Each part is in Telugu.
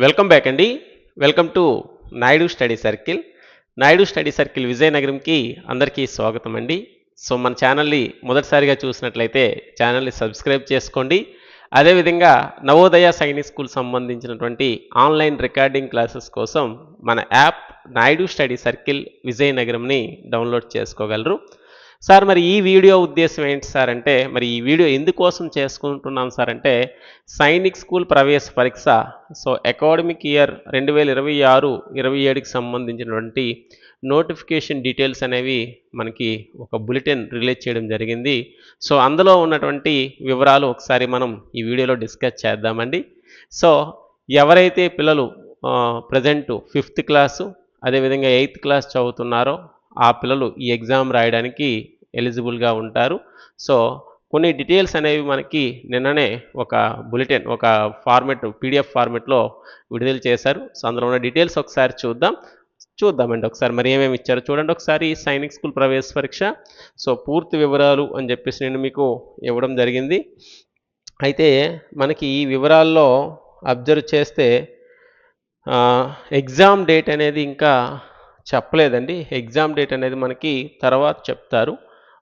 వెల్కమ్ బ్యాక్ అండి. Welcome to Naidu study circle. Naidu study circle విజయనగరంకి అందరికీ స్వాగతం అండి. సో మన ఛానల్ని మొదటిసారిగా చూసినట్లయితే ఛానల్ని సబ్స్క్రైబ్ చేసుకోండి. అదేవిధంగా నవోదయ సైనిక్ స్కూల్ సంబంధించినటువంటి ఆన్లైన్ రికార్డింగ్ క్లాసెస్ కోసం మన యాప్ నాయుడు స్టడీ సర్కిల్ విజయనగరంని డౌన్లోడ్ చేసుకోగలరు. సార్ మరి ఈ వీడియో ఉద్దేశం ఏంటి సార్ అంటే మరి ఈ వీడియో ఎందుకోసం చేసుకుంటున్నాం సార్ అంటే సైనిక్ స్కూల్ ప్రవేశ పరీక్ష సో అకాడమిక్ ఇయర్ రెండు వేల ఇరవై ఆరు ఇరవై ఏడుకి సంబంధించినటువంటి నోటిఫికేషన్ డీటెయిల్స్ అనేవి మనకి ఒక బులెటిన్ రిలీజ్ చేయడం జరిగింది. సో అందులో ఉన్నటువంటి వివరాలు ఒకసారి మనం ఈ వీడియోలో డిస్కస్ చేద్దామండి. సో ఎవరైతే పిల్లలు ప్రజెంట్ ఫిఫ్త్ క్లాసు అదేవిధంగా ఎయిత్ క్లాస్ చదువుతున్నారో ఆ పిల్లలు ఈ ఎగ్జామ్ రాయడానికి ఎలిజిబుల్గా ఉంటారు. సో కొన్ని డీటెయిల్స్ అనేవి మనకి నిన్ననే ఒక బులెటిన్ ఒక ఫార్మెట్ పీడిఎఫ్ ఫార్మెట్లో విడుదల చేశారు. సో అందులో ఉన్న డీటెయిల్స్ ఒకసారి చూద్దాం. చూద్దామండి ఒకసారి మరి ఏమేమి ఇచ్చారో చూడండి. ఒకసారి సైనిక్ స్కూల్ ప్రవేశ పరీక్ష. సో పూర్తి వివరాలు అని చెప్పేసి నేను మీకు ఇవ్వడం జరిగింది. అయితే మనకి ఈ వివరాల్లో అబ్జర్వ్ చేస్తే ఎగ్జామ్ డేట్ అనేది ఇంకా చెప్పలేదండి. ఎగ్జామ్ డేట్ అనేది మనకి తర్వాత చెప్తారు.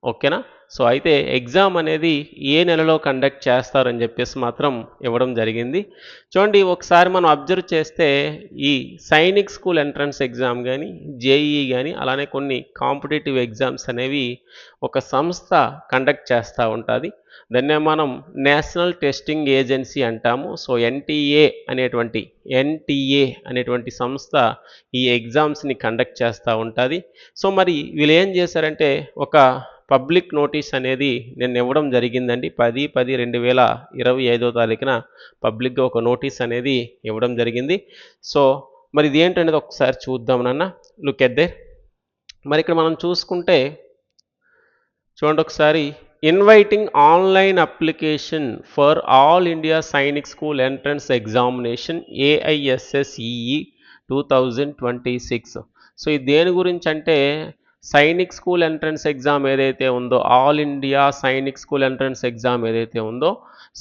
ఓకేనా? సో అయితే ఎగ్జామ్ అనేది ఏ నెలలో కండక్ట్ చేస్తారని చెప్పేసి మాత్రం ఇవ్వడం జరిగింది. చూడండి ఒకసారి మనం అబ్జర్వ్ చేస్తే ఈ సైనిక్ స్కూల్ ఎంట్రన్స్ ఎగ్జామ్ కానీ జేఈఈ కానీ అలానే కొన్ని కాంపిటేటివ్ ఎగ్జామ్స్ అనేవి ఒక సంస్థ కండక్ట్ చేస్తూ ఉంటుంది. దాన్నే మనం నేషనల్ టెస్టింగ్ ఏజెన్సీ అంటాము. సో ఎన్టీఏ అనేటువంటి ఎన్టీఏ అనేటువంటి సంస్థ ఈ ఎగ్జామ్స్ని కండక్ట్ చేస్తూ ఉంటుంది. సో మరి వీళ్ళు ఏం చేశారంటే ఒక పబ్లిక్ నోటీస్ అనేది నేను ఇవ్వడం జరిగిందండి. పది పది రెండు వేల ఇరవై ఐదో తారీఖున పబ్లిక్గా ఒక నోటీస్ అనేది ఇవ్వడం జరిగింది. సో మరి ఇది ఏంటనేది ఒకసారి చూద్దాం నాన్న. లుక్ ఎట్ దే మరి ఇక్కడ మనం చూసుకుంటే చూడండి ఒకసారి. Inviting online application for all India Sainik school entrance examination AISSEE two thousand twenty six so ఇది దేని గురించి అంటే సైనిక్ స్కూల్ ఎంట్రన్స్ ఎగ్జామ్ ఏదైతే ఉందో all India Sainik school entrance exam ఏదైతే ఉందో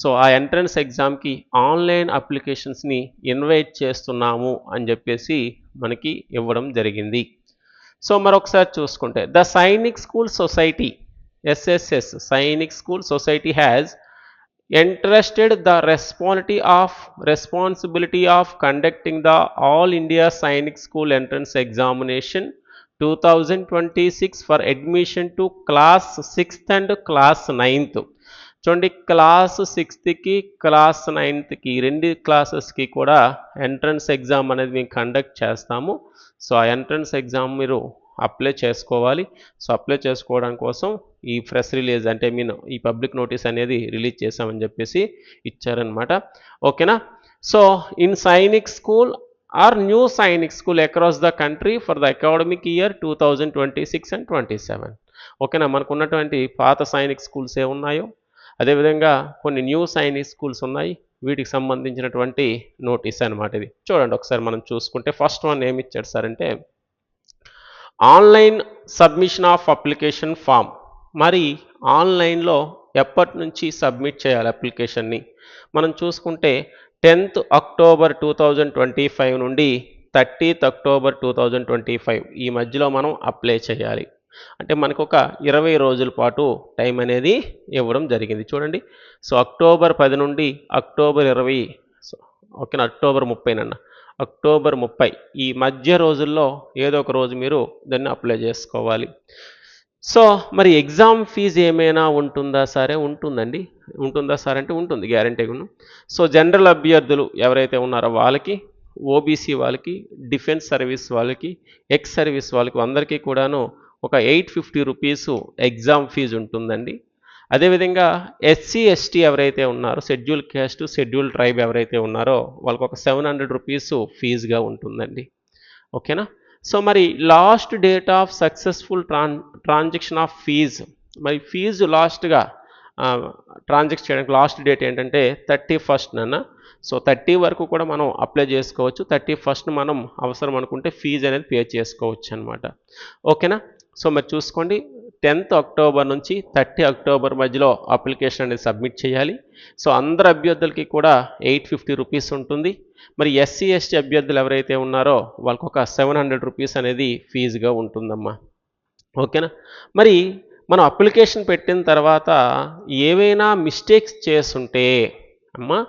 సో ఆ ఎంట్రన్స్ ఎగ్జామ్కి ఆన్లైన్ అప్లికేషన్స్ని ఇన్వైట్ చేస్తున్నాము అని చెప్పేసి మనకి ఇవ్వడం జరిగింది. సో మరొకసారి చూసుకుంటే the Sainik school society SSS Sainik school society has entrusted the responsibility of responsibility of conducting the all india Sainik school entrance examination two thousand twenty six for admission to class sixth and class ninth చూడండి క్లాస్ సిక్స్త్కి క్లాస్ నైన్త్కి రెండు క్లాసెస్కి కూడా ఎంట్రన్స్ ఎగ్జామ్ అనేది మేము కండక్ట్ చేస్తాము. సో ఆ ఎంట్రన్స్ ఎగ్జామ్ మీరు అప్లై చేసుకోవాలి. సో అప్లై చేసుకోవడం కోసం ఈ ప్రెస్ రిలీజ్ అంటే మీన్ ఈ పబ్లిక్ నోటీస్ అనేది రిలీజ్ చేశామని చెప్పేసి ఇచ్చారనమాట ఓకేనా so in Sainik school or new Sainik school across the country for the academic year two thousand twenty six and twenty seven ఓకేనా? మనకు ఉన్నటువంటి పాత సైనిక్ స్కూల్స్ ఏ ఉన్నాయో అదేవిధంగా కొన్ని న్యూ సైనిక్ స్కూల్స్ ఉన్నాయి. వీటికి సంబంధించినటువంటి నోటీస్ అనమాట ఇది. చూడండి ఒకసారి మనం చూసుకుంటే ఫస్ట్ వన్ ఏమి ఇచ్చాడు సార్ అంటే online submission of application form. మరి ఆన్లైన్లో ఎప్పటి నుంచి సబ్మిట్ చేయాలి అప్లికేషన్ని? మనం చూసుకుంటే tenth October two thousand twenty five నుండి thirtieth October two thousand twenty five ఈ మధ్యలో మనం అప్లై చేయాలి. అంటే మనకు ఒక ఇరవై రోజుల పాటు టైం అనేది ఇవ్వడం జరిగింది. చూడండి. సో అక్టోబర్ పది నుండి అక్టోబర్ ఇరవై ఓకేనా? అక్టోబర్ ముప్పై నన్న. అక్టోబర్ ముప్పై ఈ మధ్య రోజుల్లో ఏదో ఒక రోజు మీరు దాన్ని అప్లై చేసుకోవాలి. సో మరి ఎగ్జామ్ ఫీజు ఏమైనా ఉంటుందా? సరే ఉంటుందండి. ఉంటుందా సార్ అంటే ఉంటుంది గ్యారంటీగా సో జనరల్ అభ్యర్థులు ఎవరైతే ఉన్నారో వాళ్ళకి ఓబీసీ వాళ్ళకి డిఫెన్స్ సర్వీస్ వాళ్ళకి ఎక్స్ సర్వీస్ వాళ్ళకి అందరికీ కూడాను ఒక eight fifty rupees exam fee ఉంటుందండి. అదేవిధంగా ఎస్సీ ఎస్టీ ఎవరైతే ఉన్నారో షెడ్యూల్ క్యాస్ట్ షెడ్యూల్ ట్రైబ్ ఎవరైతే ఉన్నారో వాళ్ళకి ఒక సెవెన్ హండ్రెడ్ రూపీస్ ఫీజుగా ఉంటుందండి. ఓకేనా సో మరి last date of successful tran transaction of fee మరి ఫీజు లాస్ట్గా ట్రాన్సాక్ట్ చేయడానికి లాస్ట్ డేట్ ఏంటంటే థర్టీ ఫస్ట్ నన్న. సో థర్టీ వరకు కూడా మనం అప్లై చేసుకోవచ్చు. థర్టీ ఫస్ట్ మనం అవసరం అనుకుంటే ఫీజు అనేది పే చేసుకోవచ్చు అనమాట ఓకేనా? సో మరి చూసుకోండి. టెన్త్ అక్టోబర్ నుంచి థర్టీ అక్టోబర్ మధ్యలో అప్లికేషన్ అనేది సబ్మిట్ చేయాలి. సో అందరు అభ్యర్థులకి కూడా ఎయిట్ ఫిఫ్టీ రూపీస్ ఉంటుంది. మరి ఎస్సీ ఎస్టీ అభ్యర్థులు ఎవరైతే ఉన్నారో వాళ్ళకి ఒక సెవెన్ హండ్రెడ్ రూపీస్ అనేది ఫీజుగా ఉంటుందమ్మా. ఓకేనా? మరి మనం అప్లికేషన్ పెట్టిన తర్వాత ఏవైనా మిస్టేక్స్ చేసుంటే అమ్మా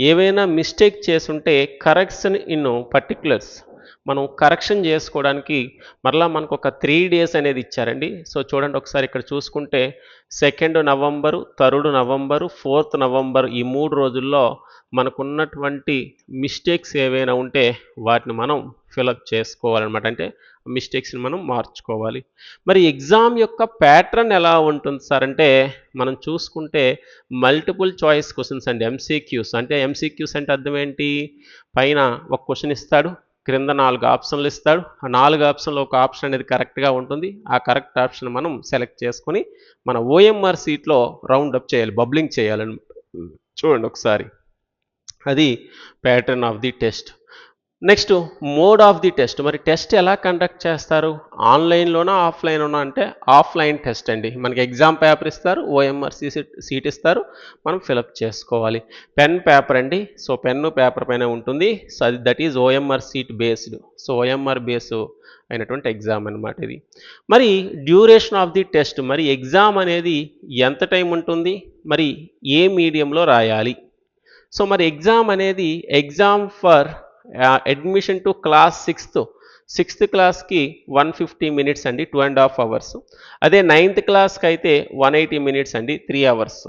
ఏవైనా మిస్టేక్ చేసుంటే కరెక్షన్ ఇన్ పర్టికులర్స్ మనం కరెక్షన్ చేసుకోవడానికి మరలా మనకు ఒక త్రీ డేస్ అనేది ఇచ్చారండి. సో చూడండి ఒకసారి ఇక్కడ చూసుకుంటే second November third November fourth November ఈ మూడు రోజుల్లో మనకున్నటువంటి మిస్టేక్స్ ఏవైనా ఉంటే వాటిని మనం ఫిలప్ చేసుకోవాలన్నమాట. అంటే మిస్టేక్స్ని మనం మార్చుకోవాలి. మరి ఎగ్జామ్ యొక్క ప్యాటర్న్ ఎలా ఉంటుంది సార్? అంటే మనం చూసుకుంటే మల్టిపుల్ చాయిస్ క్వశ్చన్స్ అండి. ఎంసీక్యూస్ అంటే ఎంసీక్యూస్ అంటే అర్థం ఏంటి? పైన ఒక క్వశ్చన్ ఇస్తాడు క్రింద నాలుగు ఆప్షన్లు ఇస్తాడు. ఆ నాలుగు ఆప్షన్లో ఒక ఆప్షన్ అనేది కరెక్ట్గా ఉంటుంది. ఆ కరెక్ట్ ఆప్షన్ మనం సెలెక్ట్ చేసుకొని మన ఓఎంఆర్ సీట్లో రౌండ్ అప్ చేయాలి బబ్లింగ్ చేయాలని. చూడండి ఒకసారి. అది pattern of the test. Next mode of the test. మరి టెస్ట్ ఎలా కండక్ట్ చేస్తారు? ఆన్లైన్లోనా ఆఫ్లైన్లోనా అంటే ఆఫ్లైన్ టెస్ట్ అండి. మనకి ఎగ్జామ్ పేపర్ ఇస్తారు ఓఎంఆర్ సీట్ ఇస్తారు మనం ఫిలప్ చేసుకోవాలి. పెన్ పేపర్ అండి. సో పెన్ను పేపర్ పైన ఉంటుంది. సో అది that is OMR sheet based. So OMR base అయినటువంటి ఎగ్జామ్ అనమాట ఇది. మరి డ్యూరేషన్ ఆఫ్ ది టెస్ట్. మరి ఎగ్జామ్ అనేది ఎంత టైం ఉంటుంది? మరి ఏ మీడియంలో రాయాలి? సో మరి ఎగ్జామ్ అనేది exam for admission to class sixth sixth క్లాస్కి వన్ ఫిఫ్టీ మినిట్స్ అండి టూ అండ్ హాఫ్ అవర్స్ అదే నైన్త్ క్లాస్కి అయితే వన్ ఎయిటీ మినిట్స్ అండి త్రీ అవర్స్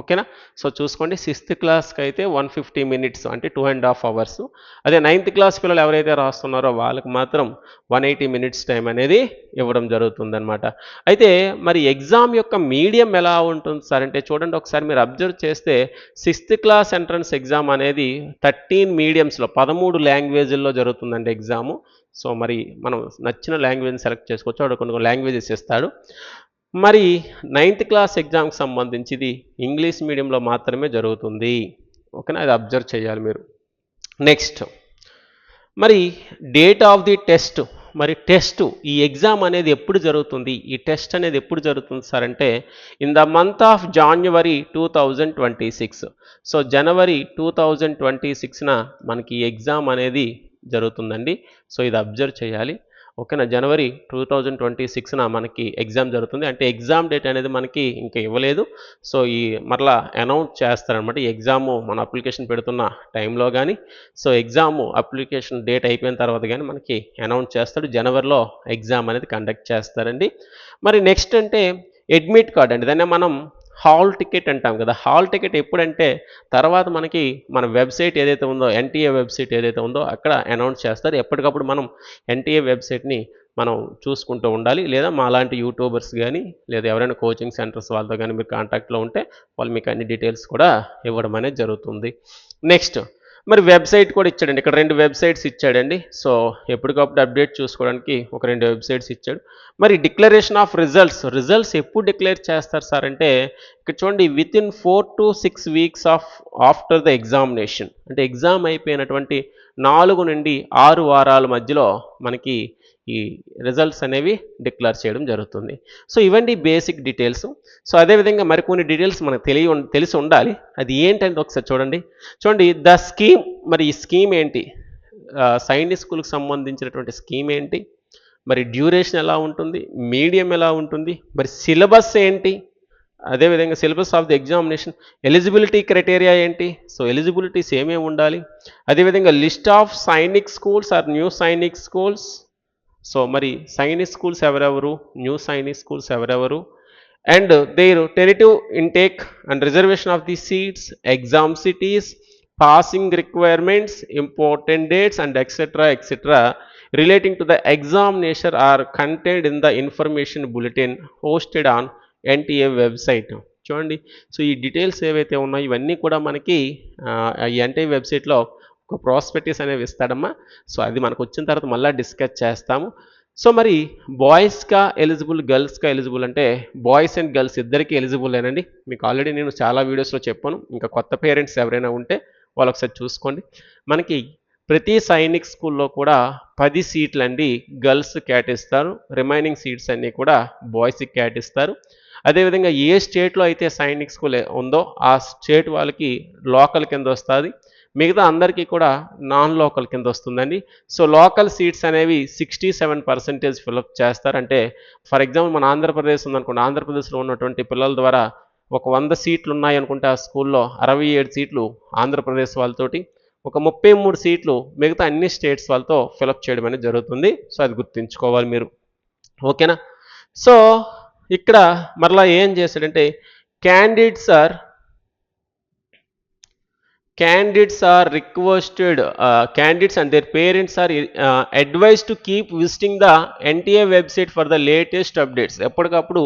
ఓకేనా? సో చూసుకోండి సిక్స్త్ క్లాస్కి అయితే వన్ ఫిఫ్టీ మినిట్స్ అంటే టూ అండ్ హాఫ్ అవర్స్. అదే నైన్త్ క్లాస్ పిల్లలు ఎవరైతే రాస్తున్నారో వాళ్ళకి మాత్రం వన్ ఎయిటీ మినిట్స్ టైం అనేది ఇవ్వడం జరుగుతుందనమాట అయితే మరి ఎగ్జామ్ యొక్క మీడియం ఎలా ఉంటుంది సార్? అంటే చూడండి ఒకసారి మీరు అబ్జర్వ్ చేస్తే సిక్స్త్ క్లాస్ ఎంట్రన్స్ ఎగ్జామ్ అనేది థర్టీన్ మీడియంస్లో పదమూడు లాంగ్వేజ్ల్లో జరుగుతుందండి ఎగ్జాము. సో మరి మనం నచ్చిన లాంగ్వేజ్ సెలెక్ట్ చేసుకోవచ్చు. వాడు కొన్ని లాంగ్వేజెస్ ఇస్తాడు. మరి నైన్త్ క్లాస్ ఎగ్జామ్కి సంబంధించిది ఇంగ్లీష్ మీడియంలో మాత్రమే జరుగుతుంది. ఓకేనా? అది అబ్జర్వ్ చేయాలి మీరు. నెక్స్ట్ మరి డేట్ ఆఫ్ ది టెస్ట్ మరి టెస్ట్ ఈ ఎగ్జామ్ అనేది ఎప్పుడు జరుగుతుంది? ఈ టెస్ట్ అనేది ఎప్పుడు జరుగుతుంది సార్ అంటే in the month of January two thousand twenty six so January two thousand twenty సిక్స్న మనకి ఈ ఎగ్జామ్ అనేది జరుగుతుందండి. సో ఇది అబ్జర్వ్ చేయాలి. ఓకేనా? జనవరి టూ థౌజండ్ ట్వంటీ సిక్స్న మనకి ఎగ్జామ్ జరుగుతుంది. అంటే ఎగ్జామ్ డేట్ అనేది మనకి ఇంకా ఇవ్వలేదు. సో ఈ మరలా అనౌన్స్ చేస్తారనమాట ఈ ఎగ్జాము మన అప్లికేషన్ పెడుతున్న టైంలో కానీ సో ఎగ్జాము అప్లికేషన్ డేట్ అయిపోయిన తర్వాత కానీ మనకి అనౌన్స్ చేస్తాడు. జనవరిలో ఎగ్జామ్ అనేది కండక్ట్ చేస్తారండి. మరి నెక్స్ట్ అంటే అడ్మిట్ కార్డ్ అండి. దాన్ని మనం హాల్ టికెట్ అంటాం కదా. హాల్ టికెట్ ఎప్పుడంటే తర్వాత మనకి మన వెబ్సైట్ ఏదైతే ఉందో ఎన్టీఏ వెబ్సైట్ ఏదైతే ఉందో అక్కడ అనౌన్స్ చేస్తారు. ఎప్పటికప్పుడు మనం ఎన్టీఏ వెబ్సైట్ని మనం చూసుకుంటూ ఉండాలి. లేదా మా లాంటి యూట్యూబర్స్ కానీ లేదా ఎవరైనా కోచింగ్ సెంటర్స్ వాళ్ళతో కానీ మీరు కాంటాక్ట్లో ఉంటే వాళ్ళు మీకు అన్ని డీటెయిల్స్ కూడా ఇవ్వడం అనేది జరుగుతుంది. నెక్స్ట్ మరి వెబ్సైట్ కూడా ఇచ్చాడండి. ఇక్కడ రెండు వెబ్సైట్స్ ఇచ్చాడండి. సో ఎప్పటికప్పుడు అప్డేట్ చూసుకోవడానికి ఒక రెండు వెబ్సైట్స్ ఇచ్చాడు. మరి డిక్లరేషన్ ఆఫ్ రిజల్ట్స్. రిజల్ట్స్ ఎప్పుడు డిక్లేర్ చేస్తారు సార్ అంటే ఇక్కడ చూడండి within four to six weeks of after the examination. అంటే ఎగ్జామ్ అయిపోయినటువంటి నాలుగు నుండి ఆరు వారాల మధ్యలో మనకి ఈ రిజల్ట్స్ అనేవి డిక్లేర్ చేయడం జరుగుతుంది. సో ఇవండి బేసిక్ డీటెయిల్స్ సో అదేవిధంగా మరికొన్ని డీటెయిల్స్ మనకు తెలియ ఉం- తెలిసి ఉండాలి. అది ఏంటంటే ఒకసారి చూడండి. చూడండి ద స్కీమ్ మరి ఈ స్కీమ్ ఏంటి? సైనిక్ స్కూల్కి సంబంధించినటువంటి స్కీమ్ ఏంటి? మరి డ్యూరేషన్ ఎలా ఉంటుంది? మీడియం ఎలా ఉంటుంది? మరి సిలబస్ ఏంటి? అదేవిధంగా syllabus of the examination eligibility criteria ఏంటి? సో ఎలిజిబిలిటీస్ ఏమేమి ఉండాలి. అదేవిధంగా list of Sainik schools or new Sainik schools so మరి సైనిక్ స్కూల్స్ ఎవరెవరు? న్యూ సైనిక్ స్కూల్స్ ఎవరెవరు? And their tentative intake and reservation of the seats exam cities passing requirements important dates and etcetera etcetera relating to the examination are content in the information bulletin hosted on NTA website చూడండి. సో ఈ డీటెయిల్స్ ఏవైతే ఉన్నాయో ఇవన్నీ కూడా మనకి ఈ ఎన్టీఏ వెబ్సైట్లో ఒక ప్రాస్పెక్టిస్ అనేవి ఇస్తాడమ్మా. సో అది మనకు వచ్చిన తర్వాత మళ్ళీ డిస్కస్ చేస్తాము. సో మరి బాయ్స్గా ఎలిజిబుల్ గర్ల్స్గా ఎలిజిబుల్ అంటే బాయ్స్ అండ్ గర్ల్స్ ఇద్దరికి ఎలిజిబులేనండి మీకు ఆల్రెడీ నేను చాలా వీడియోస్లో చెప్పాను. ఇంకా కొత్త పేరెంట్స్ ఎవరైనా ఉంటే వాళ్ళు ఒకసారి చూసుకోండి. మనకి ప్రతి సైనిక్ స్కూల్లో కూడా పది సీట్లు అండి గర్ల్స్ కేటాయిస్తారు రిమైనింగ్ సీట్స్ అన్నీ కూడా బాయ్స్కి కేటాయిస్తారు అదేవిధంగా ఏ స్టేట్లో అయితే సైనిక్ స్కూల్ ఉందో ఆ స్టేట్ వాళ్ళకి లోకల్ కింద వస్తుంది. మిగతా అందరికీ కూడా నాన్ లోకల్ కింద వస్తుందండి. సో లోకల్ సీట్స్ అనేవి sixty seven percentage fill up చేస్తారంటే ఫర్ ఎగ్జాంపుల్ మన ఆంధ్రప్రదేశ్ ఉందనుకోండి ఆంధ్రప్రదేశ్లో ఉన్నటువంటి పిల్లల ద్వారా ఒక వంద సీట్లు ఉన్నాయి అనుకుంటే ఆ స్కూల్లో అరవై ఏడు సీట్లు ఆంధ్రప్రదేశ్ వాళ్ళతోటి ఒక ముప్పై మూడు సీట్లు మిగతా అన్ని స్టేట్స్ వాళ్ళతో ఫిలప్ చేయడం అనేది జరుగుతుంది. సో అది గుర్తుంచుకోవాలి మీరు. ఓకేనా? సో ఇక్కడ మరలా ఏం చేశాడంటే candidates are candidates are requested uh, candidates and their parents are uh, advised to keep visiting the NTA website for the latest updates. ఎప్పటికప్పుడు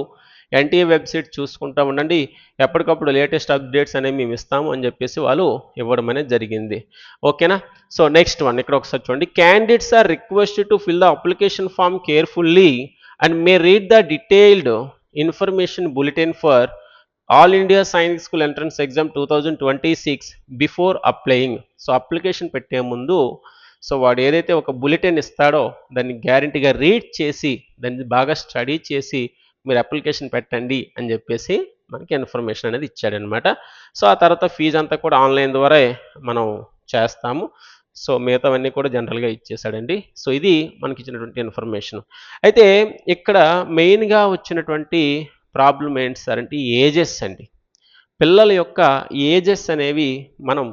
ఎన్టీఏ వెబ్సైట్ చూసుకుంటా ఉండండి. ఎప్పటికప్పుడు లేటెస్ట్ అప్డేట్స్ అనేవి మేము ఇస్తాము అని చెప్పేసి వాళ్ళు ఇవ్వడం అనేది జరిగింది. ఓకేనా? సో నెక్స్ట్ వన్ ఇక్కడ ఒకసారి చూడండి. Candidates are requested to fill the application form carefully and may read the detailed information bulletin for all India science school entrance exam two thousand twenty six before applying so application పెట్టే ముందు సో వాడు ఏదైతే ఒక బులెటిన్ ఇస్తాడో దాన్ని గ్యారంటీగా రీడ్ చేసి దాన్ని బాగా స్టడీ చేసి మీరు అప్లికేషన్ పెట్టండి అని చెప్పేసి మనకి ఇన్ఫర్మేషన్ అనేది ఇచ్చాడనమాట. సో ఆ తర్వాత ఫీజు అంతా కూడా ఆన్లైన్ ద్వారా మనం చేస్తాము. సో మిగతావన్నీ కూడా జనరల్గా ఇచ్చేసాడండి సో ఇది మనకి ఇచ్చినటువంటి ఇన్ఫర్మేషన్ అయితే ఇక్కడ మెయిన్గా వచ్చినటువంటి ప్రాబ్లం ఏంటి సార్ అంటే ఏజెస్ అండి. పిల్లల యొక్క ఏజెస్ అనేవి మనం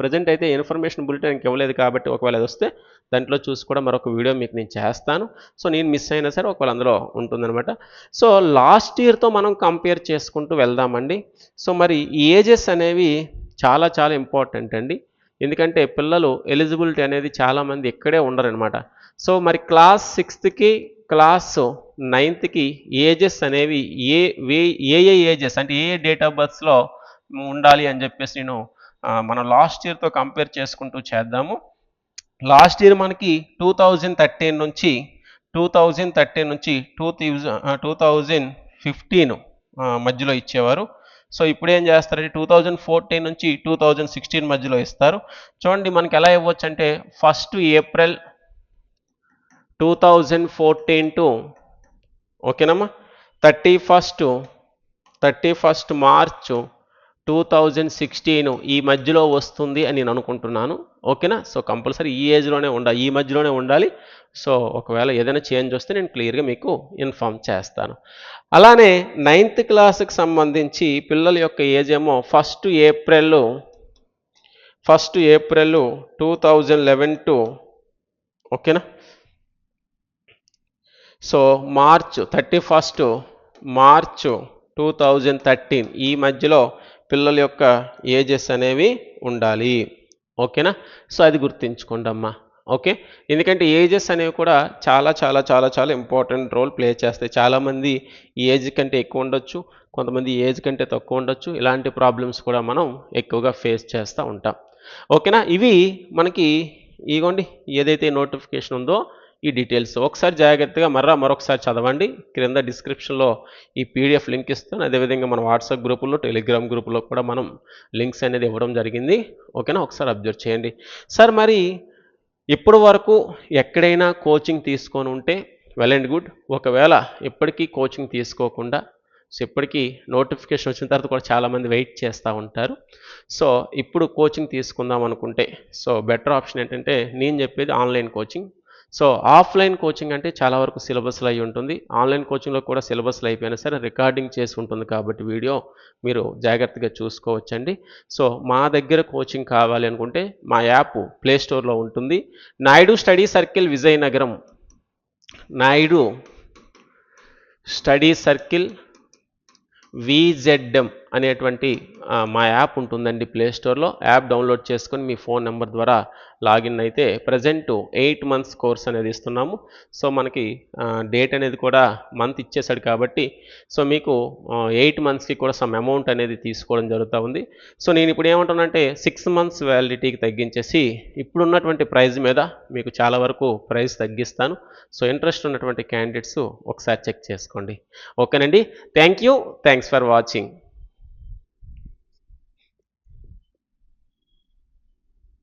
ప్రజెంట్ అయితే ఇన్ఫర్మేషన్ బులెటిన్ ఇవ్వలేదు కాబట్టి ఒకవేళ అది వస్తే దాంట్లో చూసి కూడా మరొక వీడియో మీకు నేను చేస్తాను. సో నేను మిస్ అయినా సరే ఒకవేళ అందులో ఉంటుందన్నమాట. సో లాస్ట్ ఇయర్తో మనం కంపేర్ చేసుకుంటూ వెళ్దామండి. సో మరి ఏజెస్ అనేవి చాలా చాలా ఇంపార్టెంట్ అండి. ఎందుకంటే పిల్లలు ఎలిజిబిలిటీ అనేది చాలామంది ఇక్కడే ఉండరనమాట సో మరి క్లాస్ సిక్స్త్కి క్లాస్ నైన్త్కి ఏజెస్ అనేవి ఏ వే ఏ ఏ ఏజెస్ అంటే ఏ ఏ డేట్ ఆఫ్ బర్త్స్లో ఉండాలి అని చెప్పేసి నేను మనం లాస్ట్ ఇయర్తో కంపేర్ చేసుకుంటూ చేద్దాము. లాస్ట్ ఇయర్ మనకి టూ థౌజండ్ థర్టీన్ నుంచి టూ థౌజండ్ థర్టీన్ నుంచి two thousand two thousand fifteen మధ్యలో ఇచ్చేవారు. సో ఇప్పుడు ఏం చేస్తారంటే టూ థౌజండ్ ఫోర్టీన్ నుంచి టూ థౌజండ్ సిక్స్టీన్ మధ్యలో ఇస్తారు. చూడండి మనకి ఎలా ఇవ్వచ్చు అంటే first April two thousand fourteen to ఓకేనమ్మా? Thirty first thirty first March two thousand sixteen ఈ మధ్యలో వస్తుంది అని నేను అనుకుంటున్నాను. ఓకేనా? సో కంపల్సరీ ఈ ఏజ్లోనే ఉండాలి ఈ మధ్యలోనే ఉండాలి. సో ఒకవేళ ఏదైనా చేంజ్ వస్తే నేను క్లియర్గా మీకు ఇన్ఫామ్ చేస్తాను. అలానే నైన్త్ క్లాస్కి సంబంధించి పిల్లల యొక్క ఏజ్ ఏమో first April first April two thousand eleven to ఓకేనా? So March thirty first March two thousand thirteen ఈ మధ్యలో పిల్లల యొక్క ఏజెస్ అనేవి ఉండాలి. ఓకేనా? సో అది గుర్తుంచుకోండి అమ్మా ఓకే? ఎందుకంటే ఏజెస్ అనేవి కూడా చాలా చాలా చాలా చాలా ఇంపార్టెంట్ రోల్ ప్లే చేస్తాయి. చాలామంది ఏజ్ కంటే ఎక్కువ ఉండొచ్చు కొంతమంది ఏజ్ కంటే తక్కువ ఉండొచ్చు. ఇలాంటి ప్రాబ్లమ్స్ కూడా మనం ఎక్కువగా ఫేస్ చేస్తూ ఉంటాం. ఓకేనా? ఇవి మనకి ఇగోండి ఏదైతే నోటిఫికేషన్ ఉందో ఈ డీటెయిల్స్ ఒకసారి జాగ్రత్తగా మర్రా మరొకసారి చదవండి. క్రింద డిస్క్రిప్షన్లో ఈ పీడిఎఫ్ లింక్ ఇస్తాను. అదేవిధంగా మన వాట్సాప్ గ్రూపుల్లో టెలిగ్రామ్ గ్రూపులో కూడా మనం లింక్స్ అనేది ఇవ్వడం జరిగింది. ఓకేనా ఒకసారి అబ్జర్వ్ చేయండి. సార్ మరి ఇప్పటి వరకు ఎక్కడైనా కోచింగ్ తీసుకొని ఉంటే వెల్ అండ్ గుడ్ ఒకవేళ ఇప్పటికీ కోచింగ్ తీసుకోకుండా సో ఇప్పటికీ నోటిఫికేషన్ వచ్చిన తర్వాత కూడా చాలామంది వెయిట్ చేస్తూ ఉంటారు. సో ఇప్పుడు కోచింగ్ తీసుకుందాం అనుకుంటే సో బెటర్ ఆప్షన్ ఏంటంటే నేను చెప్పేది online coaching so offline coaching అంటే చాలా వరకు సిలబస్లు అయి ఉంటుంది. ఆన్లైన్ కోచింగ్లో కూడా సిలబస్లో అయిపోయినా సరే రికార్డింగ్ చేసి ఉంటుంది కాబట్టి వీడియో మీరు జాగ్రత్తగా చూసుకోవచ్చండి. సో మా దగ్గర కోచింగ్ కావాలి అనుకుంటే మా యాప్ ప్లేస్టోర్లో ఉంటుంది. Naidu study circle Vizianagaram. Naidu study circle VZM. అనేటువంటి మా యాప్ ఉంటుందండి ప్లే స్టోర్లో యాప్ డౌన్లోడ్ చేసుకొని మీ ఫోన్ నెంబర్ ద్వారా లాగిన్ అయితే ప్రజెంట్ ఎయిట్ మంత్స్ కోర్స్ అనేది ఇస్తున్నాము. సో మనకి డేట్ అనేది కూడా మంత్ ఇచ్చేసాడు కాబట్టి సో మీకు ఎయిట్ మంత్స్కి కూడా సమ్ అమౌంట్ అనేది తీసుకోవడం జరుగుతూ ఉంది. సో నేను ఇప్పుడు ఏమంటానంటే సిక్స్ మంత్స్ వ్యాలిడిటీకి తగ్గించేసి ఇప్పుడున్నటువంటి ప్రైజ్ మీద మీకు చాలా వరకు ప్రైస్ తగ్గిస్తాను. సో ఇంట్రెస్ట్ ఉన్నటువంటి క్యాండిడేట్స్ ఒకసారి చెక్ చేసుకోండి. ఓకేనండి? Thank you. Thanks for watching.